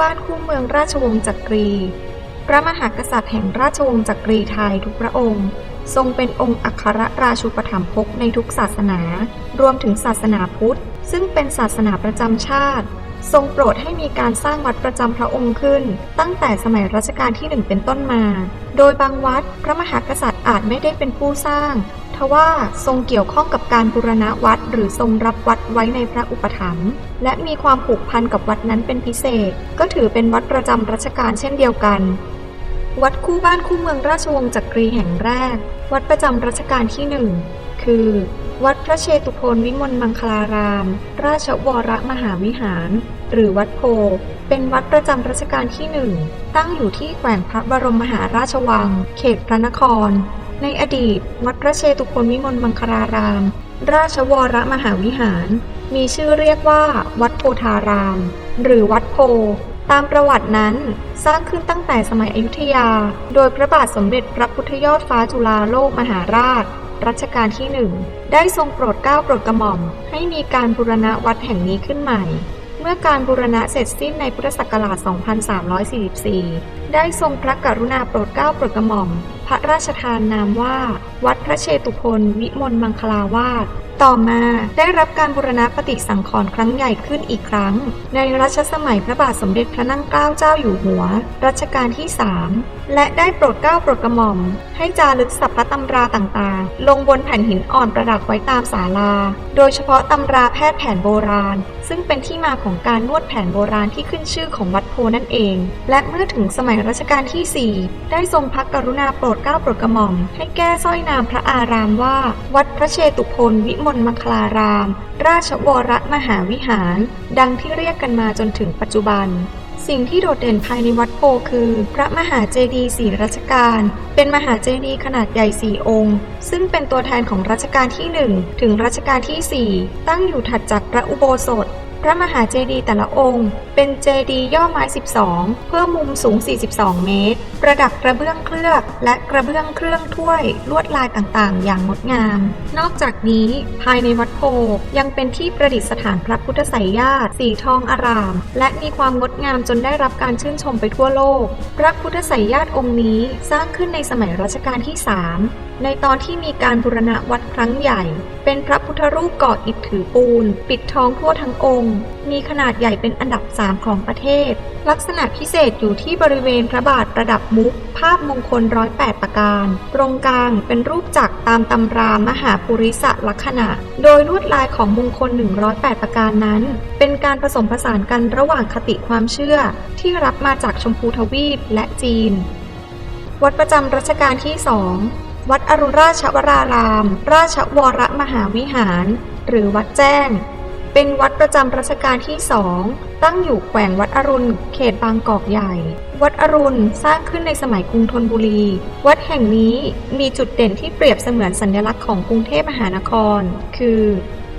บ้านคู่เมืองราชวงศ์จักรี พระมหากษัตริย์แห่งราชวงศ์จักรีไทยทุกพระองค์ ทรงเป็นองค์อัครราชูปถัมภกในทุกศาสนา รวมถึงศาสนาพุทธ ซึ่งเป็นศาสนาประจำชาติ ทรงโปรดให้มีการสร้างวัดประจำพระองค์ขึ้น ตั้งแต่สมัยรัชกาลที่หนึ่งเป็นต้นมา โดยบางวัดพระมหากษัตริย์อาจไม่ได้เป็นผู้สร้าง ทว่าทรงเกี่ยวข้องกับการบูรณะวัด หรือทรงรับวัดไว้ในพระอุปถัมภ์และมีความผูกพันกับวัดนั้นเป็นพิเศษ ก็ถือเป็นวัดประจำรัชกาลเช่นเดียวกัน วัดคู่บ้านคู่เมืองราชวงศ์จักรีแห่งแรก วัดประจำรัชกาลที่หนึ่งคือ วัดพระเชตุพนวิมลมังคลาราม ราชวรมหาวิหาร หรือวัดโพ เป็นวัดประจำรัชกาลที่หนึ่งตั้งอยู่ที่แขวงพระบรมมหาราชวัง เขตพระนคร ในอดีต วัดพระเชตุพนวิมลมังคลาราม ราชวรมหาวิหาร มีชื่อเรียกว่า วัดโพธาราม หรือวัดโพ ตามประวัตินั้นสร้างขึ้นตั้งแต่สมัยอยุธยา โดยพระบาทสมเด็จพระพุทธยอดฟ้าจุฬาโลกมหาราช รัชกาลที่หนึ่งได้ทรงโปรดเกล้าโปรดกระหม่อม ให้มีการบูรณะวัดแห่งนี้ขึ้นใหม่เมื่อการบูรณะเสร็จสิ้นในพุทธศักราช 2344 ได้ทรงพระกรุณาโปรดเกล้าโปรดกระหม่อม ระราชทานนามว่า วัดพระเชตุพนวิมลมังคลาวาส ต่อมาได้รับการบูรณะปฏิสังขรณ์ครั้งใหญ่ขึ้นอีกครั้ง ในรัชสมัยพระบาทสมเด็จพระนั่งเกล้าเจ้าอยู่หัว รัชกาลที่ 3 และได้โปรดเกล้าโปรดกระหม่อม ให้จารึกสัพพะตำราต่างๆ ลงบนแผ่นหินอ่อนประดับไว้ตามศาลา โดยเฉพาะตำราแพทย์แผนโบราณ ซึ่งเป็นที่มาของการนวดแผนโบราณที่ขึ้นชื่อของวัดโพนั่นเอง และเมื่อถึงสมัยรัชกาลที่ 4 ได้ทรงพระกรุณาโปรดเกล้าโปรดกระหม่อม ให้แก้สร้อยนามพระอารามว่า วัดพระเชตุพนวิมลมคลาราม ราชวรมหาวิหาร ดังที่เรียกกันมาจนถึงปัจจุบัน สิ่งที่โดดเด่นภายในวัดโพคือ พระมหาเจดีย์สี่รัชกาล เป็นมหาเจดีย์ขนาดใหญ่สี่องค์ ซึ่งเป็นตัวแทนของรัชกาลที่ 1 ถึงรัชกาลที่ 4 ตั้งอยู่ถัดจากพระอุโบสถพระมหาเจดีย์แต่ละองค์ เป็นเจดีย์ย่อไม้ 12 เพื่อมุมสูง 42 เมตร ประดับกระเบื้องเคลือบ และกระเบื้องเครื่องถ้วยลวดลายต่างๆ อย่างงดงาม นอกจากนี้ภายในวัดโพยังเป็นที่ประดิษฐานพระพุทธไสยญาติสีทองอาราม และมีความงดงามจนได้รับการชื่นชมไปทั่วโลก พระพุทธไสยญาติองค์นี้สร้างขึ้นในสมัยรัชกาลที่ 3 ในตอนที่มีการบูรณะวัดครั้งใหญ่ เป็นพระพุทธรูปก่ออิฐถือปูน ปิดทองทั่วทั้งองค์ มีขนาดใหญ่เป็นอันดับ 3 ของประเทศ ลักษณะพิเศษอยู่ที่บริเวณพระบาทประดับมุก ภาพมงคลร้อยแปดประการ ตรงกลางเป็นรูปจักรตามตำรามหาปุริสลักษณะ โดยลวดลายของมงคล 108 ประการนั้น เป็นการผสมผสานกันระหว่างคติความเชื่อ ที่รับมาจากชมพูทวีปและจีน วัดประจำรัชกาลที่สองวัดอรุณราชวราราม ราชวรมหาวิหาร หรือวัดแจ้ง เป็นวัดประจำรัชกาลที่สองตั้งอยู่แขวงวัดอรุณ เขตบางกอกใหญ่ วัดอรุณสร้างขึ้นในสมัยกรุงธนบุรี วัดแห่งนี้มีจุดเด่นที่เปรียบเสมือนสัญลักษณ์ของกรุงเทพมหานคร คือ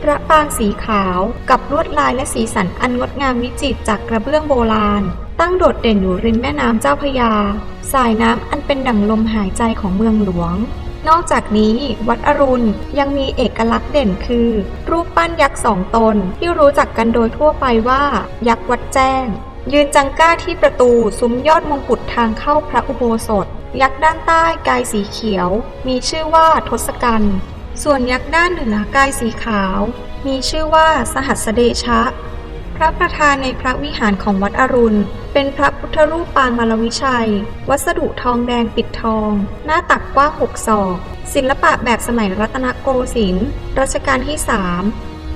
พระปางสีขาวกับลวดลายและสีสันอันงดงามวิจิตรจากกระเบื้องโบราณ ตั้งโดดเด่นอยู่ริมแม่น้ำเจ้าพยา สายน้ำอันเป็นดั่งลมหายใจของเมืองหลวง นอกจากนี้วัดอรุณยังมีเอกลักษณ์เด่นคือ รูปปั้นยักษ์สองตนที่รู้จักกันโดยทั่วไปว่า ยักษ์วัดแจ้ง ยืนจังก้าที่ประตูซุ้มยอดมงกุฎทางเข้าพระอุโบสถ ยักษ์ด้านใต้กายสีเขียว มีชื่อว่าทศกัณฐ์ส่วนยักษ์ด้านเหนือกายสีขาว มีชื่อว่าสหัสเดชะ ระประธานในพระวิหารของวัดอรุณ เป็นพระพุทธรูปปางมารวิชัย วัสดุทองแดงปิดทอง หน้าตักกว้างหกศอก ศิลปะแบบสมัยรัตนโกสินทร์รัชกาลที่สาม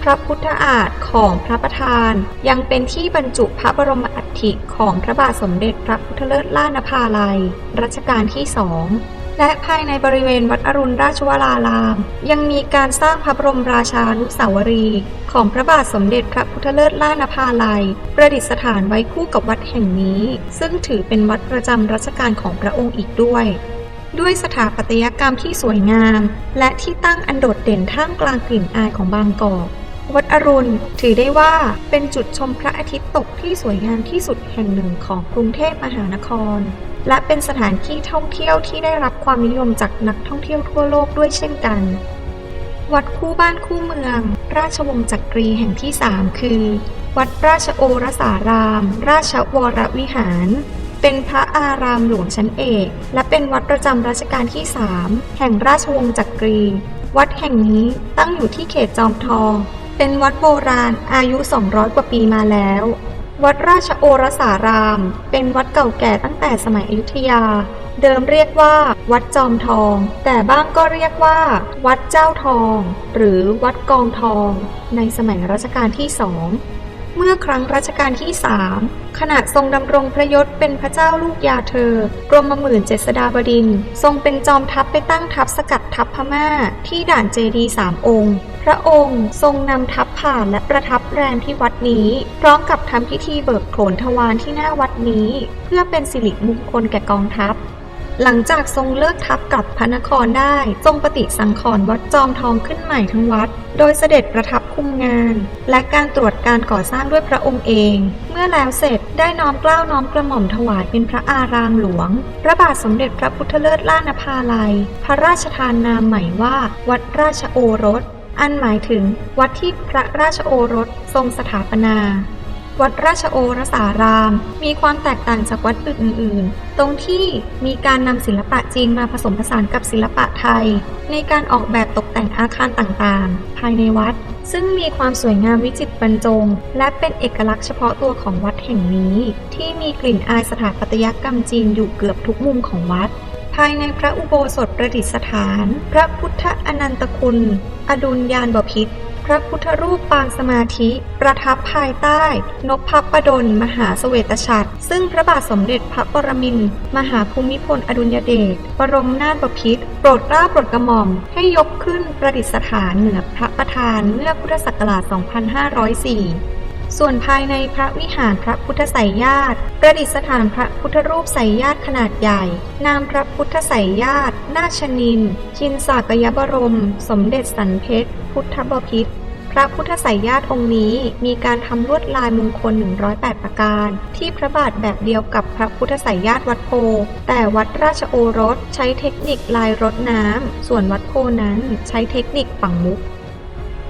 พระพุทธอาฏของพระประธาน ยังเป็นที่บรรจุพระบรมอัฐิของพระบาทสมเด็จพระพุทธเลิศล่านภาลัย รัชกาลที่สอง และภายในบริเวณวัดอรุณราชวราราม ยังมีการสร้างพระบรมราชานุสาวรีย์ของพระบาทสมเด็จพระพุทธเลิศล่านภาลัย ประดิษฐานไว้คู่กับวัดแห่งนี้ ซึ่งถือเป็นวัดประจำรัชกาลของพระองค์อีกด้วยด้วยสถาปัตยกรรมที่สวยงาม และที่ตั้งอันโดดเด่นท่ามกลางกลิ่นอายของบางกอก วัดอรุณถือได้ว่าเป็นจุดชมพระอาทิตย์ตกที่สวยงามที่สุดแห่งหนึ่งของกรุงเทพมหานคร และเป็นสถานที่ท่องเที่ยวที่ได้รับความนิยมจากนักท่องเที่ยวทั่วโลกด้วยเช่นกัน วัดคู่บ้านคู่เมือง ราชวงศ์จักรีแห่งที่ 3 คือ วัดราชโอรสาราม ราชวรวิหาร เป็นพระอารามหลวงชั้นเอก และเป็นวัดประจำรัชกาลที่ 3 แห่งราชวงศ์จักรี วัดแห่งนี้ตั้งอยู่ที่เขตจอมทอง เป็นวัดโบราณอายุ 200 กว่าปีมาแล้ว วัดราชโอรสาราม เป็นวัดเก่าแก่ตั้งแต่สมัยอยุธยา เดิมเรียกว่า วัดจอมทอง แต่บ้างก็เรียกว่า วัดเจ้าทอง หรือวัดกองทอง ในสมัยรัชกาลที่สอง เมื่อครั้งรัชกาลที่สามขณะทรงดำรงพระยศเป็นพระเจ้าลูกยาเธอกรมหมื่นเจษฎาบดิน ทรงเป็นจอมทัพไปตั้งทัพสกัดทัพพม่า ที่ด่านเจดีสามองค์ พระองค์ทรงนำทัพผ่านและประทับแรมที่วัดนี้ พร้อมกับทำพิธีเบิกโขนทวารที่หน้าวัดนี้ เพื่อเป็นสิริมงคลแก่กองทัพ หลังจากทรงเลิกทัพกับพระนครได้ ทรงปฏิสังขรณ์วัดจอมทองขึ้นใหม่ทั้งวัด โดยเสด็จประทับคุมงาน และการตรวจการก่อสร้างด้วยพระองค์เอง เมื่อแล้วเสร็จได้น้อมเกล้าน้อมกระหม่อมถวายเป็นพระอารามหลวง พระบาทสมเด็จพระพุทธเลิศล่านภาลัย พระราชทานนามใหม่ว่า วัดราชโอรส อันหมายถึงวัดที่พระราชโอรสทรงสถาปนา วัดราชโอรสาราม มีความแตกต่างจากวัดอื่น ๆ ตรงที่มีการนำศิลปะจีนมาผสมผสานกับศิลปะไทย ในการออกแบบตกแต่งอาคารต่าง ๆ ภายในวัด ซึ่งมีความสวยงามวิจิตรบรรจง และเป็นเอกลักษณ์เฉพาะตัวของวัดแห่งนี้ ที่มีกลิ่นอายสถาปัตยกรรมจีนอยู่เกือบทุกมุมของวัดภายในพระอุโบสถประดิษฐาน พระพุทธอนันตคุณ อดุลยานบพิตร พระพุทธรูปปางสมาธิ ประทับภายใต้ นพพระดลมหาเสวตฉัตรซึ่งพระบาทสมเด็จพระปรมินทรมหาภูมิพลอดุลยเดชบรมนาถบพิตรโปรดเกล้าโปรดกระหม่อม ให้ยกขึ้นประดิษฐานเหนือพระประธานเมื่อพุทธศักราช 2504ส่วนภายในพระวิหารพระพุทธไสยญาติประดิษฐานพระพุทธรูปไสยญาติขนาดใหญ่ นามพระพุทธไสยญาติ นาชนิน ชินสากยบรม สมเด็จสันเพชร พุทธบพิตรพระพุทธไสยญาติองค์นี้มีการทำลวดลายมงคล 108 ประการ ที่พระบาทแบบเดียวกับพระพุทธไสยญาติวัดโพ แต่วัดราชโอรสใช้เทคนิคลายรดน้ำ ส่วนวัดโพนั้นใช้เทคนิคฝังมุก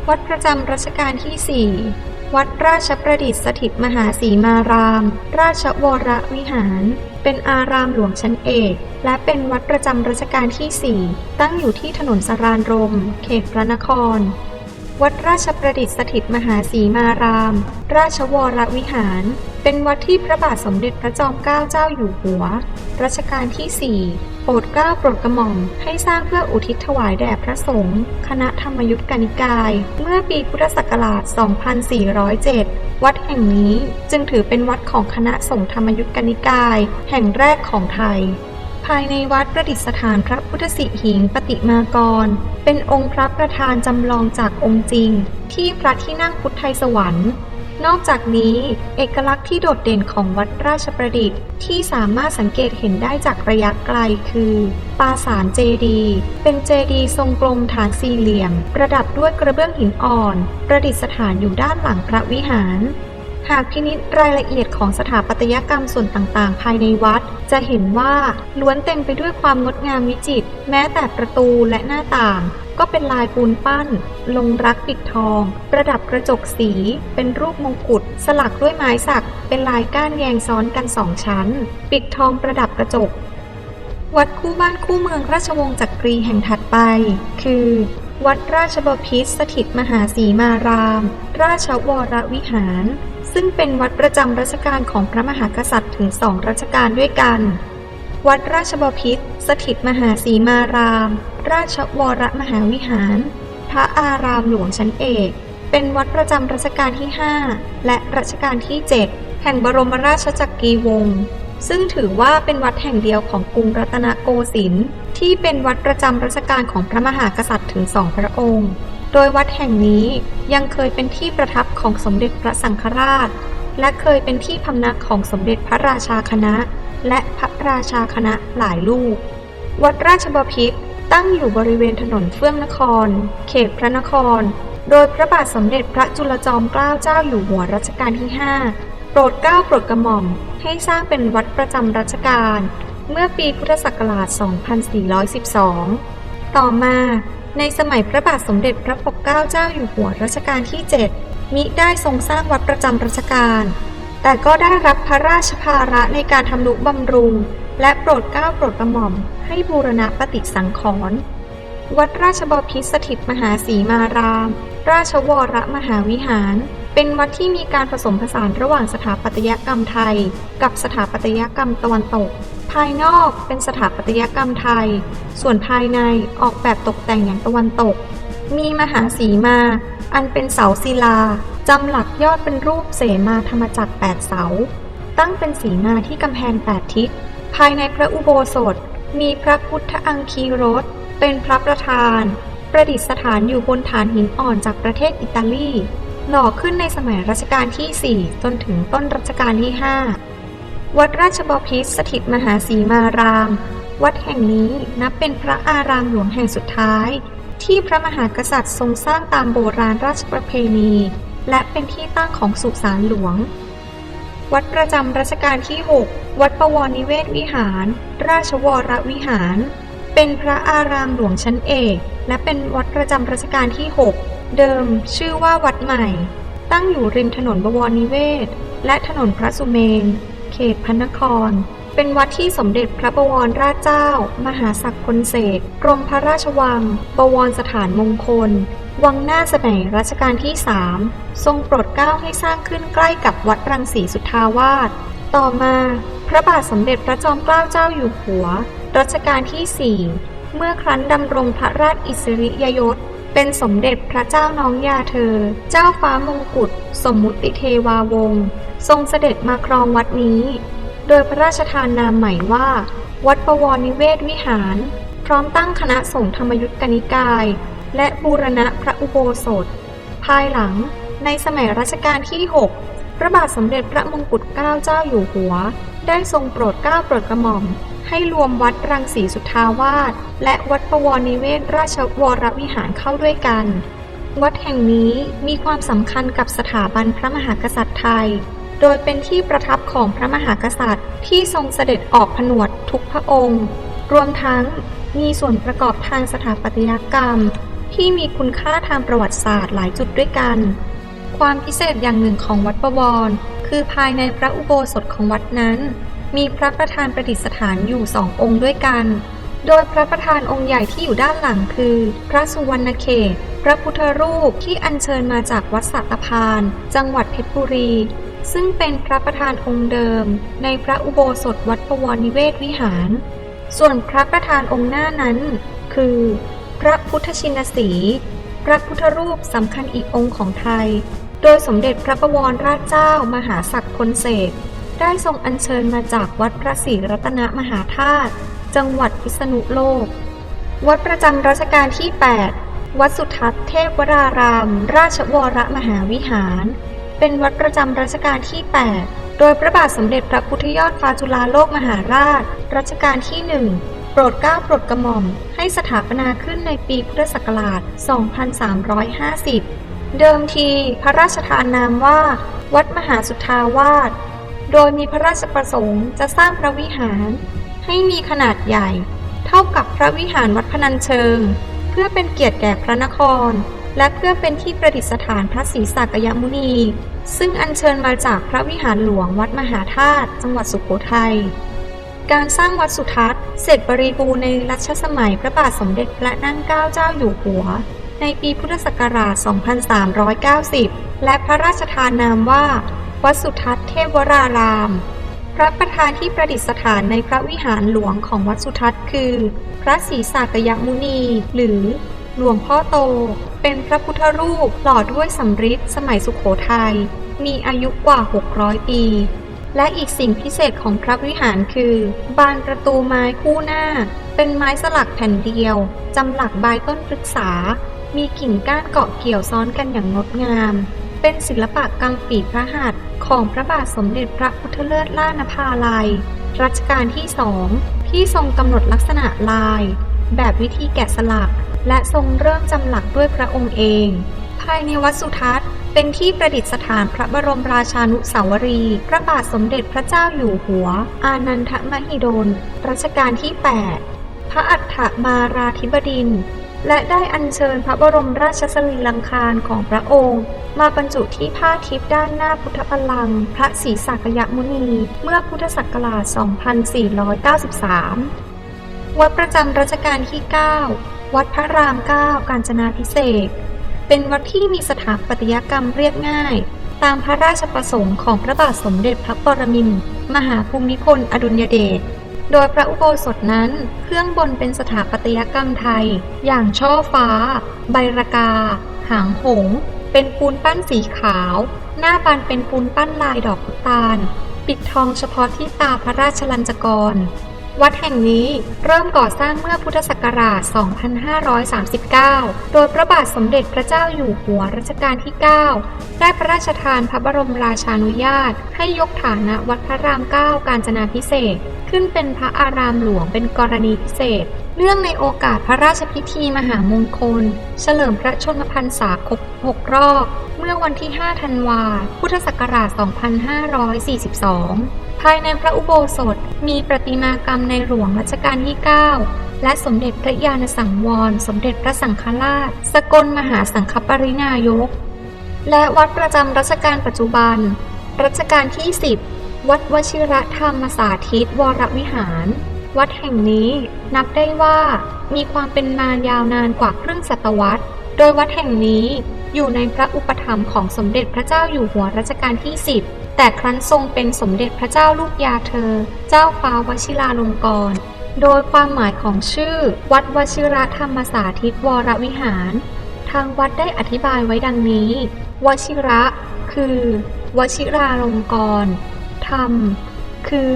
วัดประจำรัชกาลที่ 4 วัดราชประดิษฐ์สถิตมหาสีมาราม ราชวรวิหาร เป็นอารามหลวงชั้นเอก และเป็นวัดประจำรัชกาลที่ 4 ตั้งอยู่ที่ถนนสรานรม เขตพระนคร วัดราชประดิษฐ์สถิตมหาสีมาราม ราชวรวิหาร เป็นวัดที่พระบาทสมเด็จพระจอมเกล้าเจ้าอยู่หัว รัชกาลที่ 4 โปรดเกล้าโปรดกระหม่อมให้สร้างเพื่ออุทิศถวายแด่พระสงฆ์คณะธรรมยุทธกนิกาย เมื่อปีพุทธศักราช 2407 วัดแห่งนี้จึงถือเป็นวัดของคณะสงฆ์ธรรมยุทธกนิกาย แห่งแรกของไทย ภายในวัดประดิษฐานพระพุทธสิหิงปฏิมากร เป็นองค์พระประธานจำลองจากองค์จริง ที่พระที่นั่งพุทธไทยสวรรค์ นอกจากนี้ เอกลักษณ์ที่โดดเด่นของวัดราชประดิษฐ์ที่สามารถสังเกตเห็นได้จากระยะไกลคือ ปราสาทเจดีเป็นเจดีทรงกลมฐานสี่เหลี่ยม ประดับด้วยกระเบื้องหินอ่อน ประดิษฐานอยู่ด้านหลังพระวิหาร หากพินิจรายละเอียดของสถาปัตยกรรมส่วนต่างๆ ภายในวัด จะเห็นว่าล้วนเต็มไปด้วยความงดงามวิจิตรแม้แต่ประตูและหน้าต่าง ก็เป็นลายปูนปั้น ลงรักปิดทอง ประดับกระจกสี เป็นรูปมงกุฎสลักด้วยไม้สัก เป็นลายก้านแยงซ้อนกันสองชั้น ปิดทองประดับกระจก วัดคู่บ้านคู่เมืองราชวงศ์จักรีแห่งถัดไป คือ วัดราชบพิตรสถิตมหาสีมาราม ราชวรวิหาร ซึ่งเป็นวัดประจำรัชกาลของพระมหากษัตริย์ถึงสองรัชกาลด้วยกัน วัดราชบพิตรสถิตมหาสีมาราม ราชวรมหาวิหาร พระอารามหลวงชั้นเอก เป็นวัดประจำรัชกาลที่ 5 และรัชกาลที่ 7 แห่งบรมราชจักรีวงศ์ ซึ่งถือว่าเป็นวัดแห่งเดียวของกรุงรัตนโกสินทร์ที่เป็นวัดประจำรัชกาลของพระมหากษัตริย์ถึงสองพระองค์ โดยวัดแห่งนี้ยังเคยเป็นที่ประทับของสมเด็จพระสังฆราช และเคยเป็นที่พำนักของสมเด็จพระราชาคณะ และพระราชาคณะหลายลูก วัดราชบพิตรตั้งอยู่บริเวณถนนเฟื่องนคร เขตพระนคร โดยพระบาทสมเด็จพระจุลจอมเกล้าเจ้าอยู่หัวรัชกาลที่ 5 โปรดเกล้าโปรดกระหม่อมให้สร้างเป็นวัดประจำรัชกาลเมื่อปีพุทธศักราช 2412 ต่อมาในสมัยพระบาทสมเด็จพระปกเกล้าเจ้าอยู่หัวรัชกาลที่ 7 มิได้ทรงสร้างวัดประจำรัชกาล แต่ก็ได้รับพระราชภาระในการทำนุบำรุง และโปรดเกล้าโปรดกระหม่อมให้บูรณะปฏิสังขรณ์วัดราชบพิตรสถิตมหาสีมาราม ราชวรมหาวิหาร เป็นวัดที่มีการผสมผสานระหว่างสถาปัตยกรรมไทย กับสถาปัตยกรรมตะวันตก ภายนอกเป็นสถาปัตยกรรมไทย ส่วนภายในออกแบบตกแต่งอย่างตะวันตก มีมหาสีมา อันเป็นเสาศิลาจำหลักยอดเป็นรูปเสมาธรรมจักรแปดเสา ตั้งเป็นสีมาที่กำแพงแปดทิศ ภายในพระอุโบสถ มีพระพุทธอังคีรสเป็นพระประธาน ประดิษฐานอยู่บนฐานหินอ่อนจากประเทศอิตาลี หล่อขึ้นในสมัยรัชกาลที่ 4 จนถึงต้นรัชกาลที่ 5 วัดราชบพิตรสถิตมหาสีมาราม วัดแห่งนี้นับเป็นพระอารามหลวงแห่งสุดท้าย ที่พระมหากษัตริย์ทรงสร้างตามโบราณราชประเพณี และเป็นที่ตั้งของสุสานหลวง วัดประจำรัชกาลที่ 6 วัดประวรนิเวศวิหาร ราชวรวิหาร เป็นพระอารามหลวงชั้นเอก และเป็นวัดประจำรัชกาลที่ 6 เดิมชื่อว่าวัดใหม่ ตั้งอยู่ริมถนนบวรนิเวศ และถนนพระสุเมน เขตพระนคร เป็นวัดที่สมเด็จพระบวรราชเจ้า มหาศักดิ์คนเศษกรมพระราชวัง บวรสถานมงคล วังหน้าสมัยรัชกาลที่3ทรงโปรดเกล้าให้สร้างขึ้นใกล้กับวัดรังสีสุทธาวาสต่อมาพระบาทสมเด็จพระจอมเกล้าเจ้าอยู่หัว รัชกาลที่4เมื่อครั้นดำรงพระราชอิสริยยศ เป็นสมเด็จพระเจ้าน้องยาเธอ เจ้าฟ้ามงกุฎสมมุติเทวาวงศ์ทรงเสด็จมาครองวัดนี้ โดยพระราชทานนามใหม่ว่า วัดประวรนิเวศวิหาร พร้อมตั้งคณะสงฆ์ธรรมยุทธกนิกาย และบูรณะพระอุโบสถ ภายหลังในสมัยรัชกาลที่ 6 พระบาทสมเด็จพระมงกุฎเกล้าเจ้าอยู่หัว ได้ทรงโปรดเกล้าโปรดกระหม่อม ให้รวมวัดรังสีสุทธาวาสและวัดประวรนิเวศราชวรวิหารเข้าด้วยกัน วัดแห่งนี้มีความสำคัญกับสถาบันพระมหากษัตริย์ไทย โดยเป็นที่ประทับของพระมหากษัตริย์ ที่ทรงเสด็จออกผนวดทุกพระองค์ รวมทั้งมีส่วนประกอบทางสถาปัตยกรรม ที่มีคุณค่าทางประวัติศาสตร์หลายจุดด้วยกัน ความพิเศษอย่างหนึ่งของวัดประวร คือภายในพระอุโบสถของวัดนั้น มีพระประธานประดิษฐานอยู่สององค์ด้วยกัน โดยพระประธานองค์ใหญ่ที่อยู่ด้านหลังคือ พระสุวรรณเขต พระพุทธรูปที่อัญเชิญมาจากวัดสัตพาน จังหวัดเพชรบุรี ซึ่งเป็นพระประธานองค์เดิม ในพระอุโบสถวัดปวรนิเวศวิหาร ส่วนพระประธานองค์หน้านั้น คือ พระพุทธชินสี พระพุทธรูปสำคัญอีกองค์ของไทย โดยสมเด็จพระประวรราชเจ้ามหาศักดิ์คนเสกได้ทรงอัญเชิญมาจากวัดพระศรีรัตนมหาธาตุจังหวัดพิษณุโลก วัดประจำรัชกาลที่ 8 วัดสุทัศน์เทพวราราม ราชวรมหาวิหาร เป็นวัดประจำรัชกาลที่ 8 โดยพระบาทสมเด็จพระพุทธยอดฟ้าจุฬาโลกมหาราช รัชกาลที่1โปรดเกล้าโปรดกระหม่อม ให้สถาปนาขึ้นในปีพุทธศักราช 2350 เดิมทีพระราชทานนามว่า วัดมหาสุทธาวาส โดยมีพระราชประสงค์จะสร้างพระวิหาร ให้มีขนาดใหญ่ เท่ากับพระวิหารวัดพนัญเชิง เพื่อเป็นเกียรติแก่พระนคร และเพื่อเป็นที่ประดิษฐานพระศรีสักยมุนี ซึ่งอัญเชิญมาจากพระวิหารหลวงวัดมหาธาตุจังหวัดสุโขทัยการสร้างวัดสุทัศน์เสร็จบริบูรณ์ในรัชสมัยพระบาทสมเด็จพระนั่งเกล้าเจ้าอยู่หัว ในปีพุทธศักราช 2390 และพระราชทานนามว่า วัดสุทัศน์เทพวราราม พระประธานที่ประดิษฐานในพระวิหารหลวงของวัดสุทัศน์คือ พระศรีสากยมุนี หรือหลวงพ่อโต เป็นพระพุทธรูปหล่อด้วยสำริดสมัยสุขโขทยัย มีอายุกว่า 600 ปี และอีกสิ่งพิเศษของพระวิหารคือ บานประตูไม้คู่หน้า เป็นไม้สลักแผ่นเดียว จำหลักใบต้นพฤกษา มีกิ่งก้านเกาะเกี่ยวซ้อนกันอย่างงดงาม เป็นศิลปะกำปีพระหัตถ์ของพระบาทสมเด็จพระพุทธเลิศล่านภาลัย รัชกาลที่สองที่ทรงกำหนดลักษณะลาย แบบวิธีแกะสลัก และทรงเริ่มจำหลักด้วยพระองค์เอง ภายในวัดสุทัศน์เป็นที่ประดิษฐานพระบรมราชานุสาวรี พระบาทสมเด็จพระเจ้าอยู่หัว อานันทมหิดล รัชกาลที่ 8 พระอัฏฐมาราธิบดินทร์ และได้อัญเชิญพระบรมราชสรีรังคารของพระองค์ มาบรรจุที่ผ้าทิพย์ด้านหน้าพุทธบัลลังก์พระศรีสักยมุนี เมื่อพุทธศักราช 2493 วัดประจำรัชกาลที่ 9 วัดพระราม 9 กาญจนาพิเศษ เป็นวัดที่มีสถาปัตยกรรมเรียบง่าย ตามพระราชประสงค์ของพระบาทสมเด็จพระปรมินทรมหาภูมิพลอดุลยเดช โดยพระอุโบสถนั้นเครื่องบนเป็นสถาปัตยกรรมไทย อย่างช่อฟ้า ใบระกา หางหง เป็นปูนปั้นสีขาว หน้าบานเป็นปูนปั้นลายดอกพุตาล ปิดทองเฉพาะที่ตาพระราชลัญจกร วัดแห่งนี้เริ่มก่อสร้างเมื่อพุทธศักราช 2539 โดยพระบาทสมเด็จพระเจ้าอยู่หัวรัชกาลที่ 9 ได้พระราชทานพระบรมราชานุญาต ให้ยกฐานะวัดพระราม 9 กาญจนาพิเศษ ขึ้นเป็นพระอารามหลวงเป็นกรณีพิเศษเนื่องในโอกาสพระราชพิธีมหามงคล เฉลิมพระชนมพรรษาครบ 6 รอบ เมื่อวันที่ 5 ธันวา พุทธศักราช 2542 ภายในพระอุโบสถมีประติมากรรมในหลวงรัชกาลที่ 9 และสมเด็จพระญาณสังวร สมเด็จพระสังฆราช สกลมหาสังฆปรินายก และวัดประจำรัชกาลปัจจุบัน รัชกาลที่ 10 วัดวชิรธรรมสาธิตวรวิหาร วัดแห่งนี้นับได้ว่ามีความเป็นมายาวนานกว่าครึ่งศตวรรษ โดยวัดแห่งนี้อยู่ในพระอุปถัมภ์ของสมเด็จพระเจ้าอยู่หัวรัชกาลที่ 10 แต่ครั้นทรงเป็นสมเด็จพระเจ้าลูกยาเธอ เจ้าฟ้าวชิราลงกรณ์โดยความหมายของชื่อ วัดวชิรธรรมสาธิตวรวิหาร ทางวัดได้อธิบายไว้ดังนี้ วชิระ คือ วชิราลงกรณ์ ธรรม คือ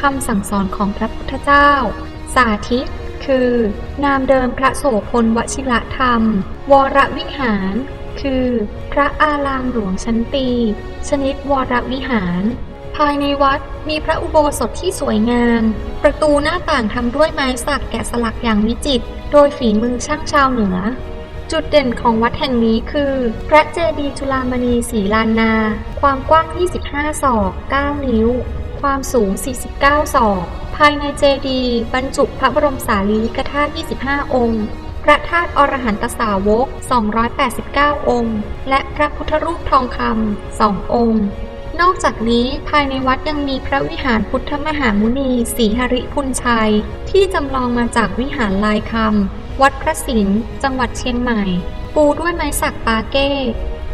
คำสั่งสอนของพระพุทธเจ้า สาธิต คือ นามเดิมพระโสพลวชิระธรรม วรวิหาร คือ พระอารามหลวงชั้นตี ชนิดวรวิหาร ภายในวัดมีพระอุโบสถที่สวยงาม ประตูหน้าต่างทำด้วยไม้สักแกะสลักอย่างวิจิตร โดยฝีมือช่างชาวเหนือ จุดเด่นของวัดแห่งนี้คือ พระเจดีย์จุฬามณีสีลานนา ความกว้าง 25 ศอก 9 นิ้ว ความสูง 49 ศอก ภายในเจดีย์บรรจุพระบรมสารีริกธาตุ 25 องค์ พระธาตุอรหันตสาวก 289 องค์ และพระพุทธรูปทองคำ 2 องค์นอกจากนี้ภายในวัดยังมีพระวิหารพุทธมหามุนีศรีหริพุนชัย ที่จำลองมาจากวิหารลายคำ วัดพระสิงห์จังหวัดเชียงใหม่ ปูด้วยไม้สักปาเก้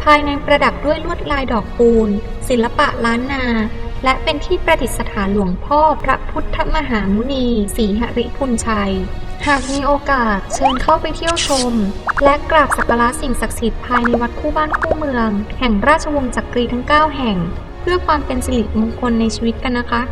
ภายในประดับด้วยลวดลายดอกปูน ศิลปะล้านนา และเป็นที่ประดิษฐานหลวงพ่อพระพุทธมหามุนีศรีหริพุนชัย หากมีโอกาสเชิญเข้าไปเที่ยวชม และกราบสักการะสิ่งศักดิ์สิทธิ์ภายในวัดคู่บ้านคู่เมือง แห่งราชวงศ์จักรีทั้ง 9 แห่ง เพื่อความเป็นสิริมงคลในชีวิตกันนะคะ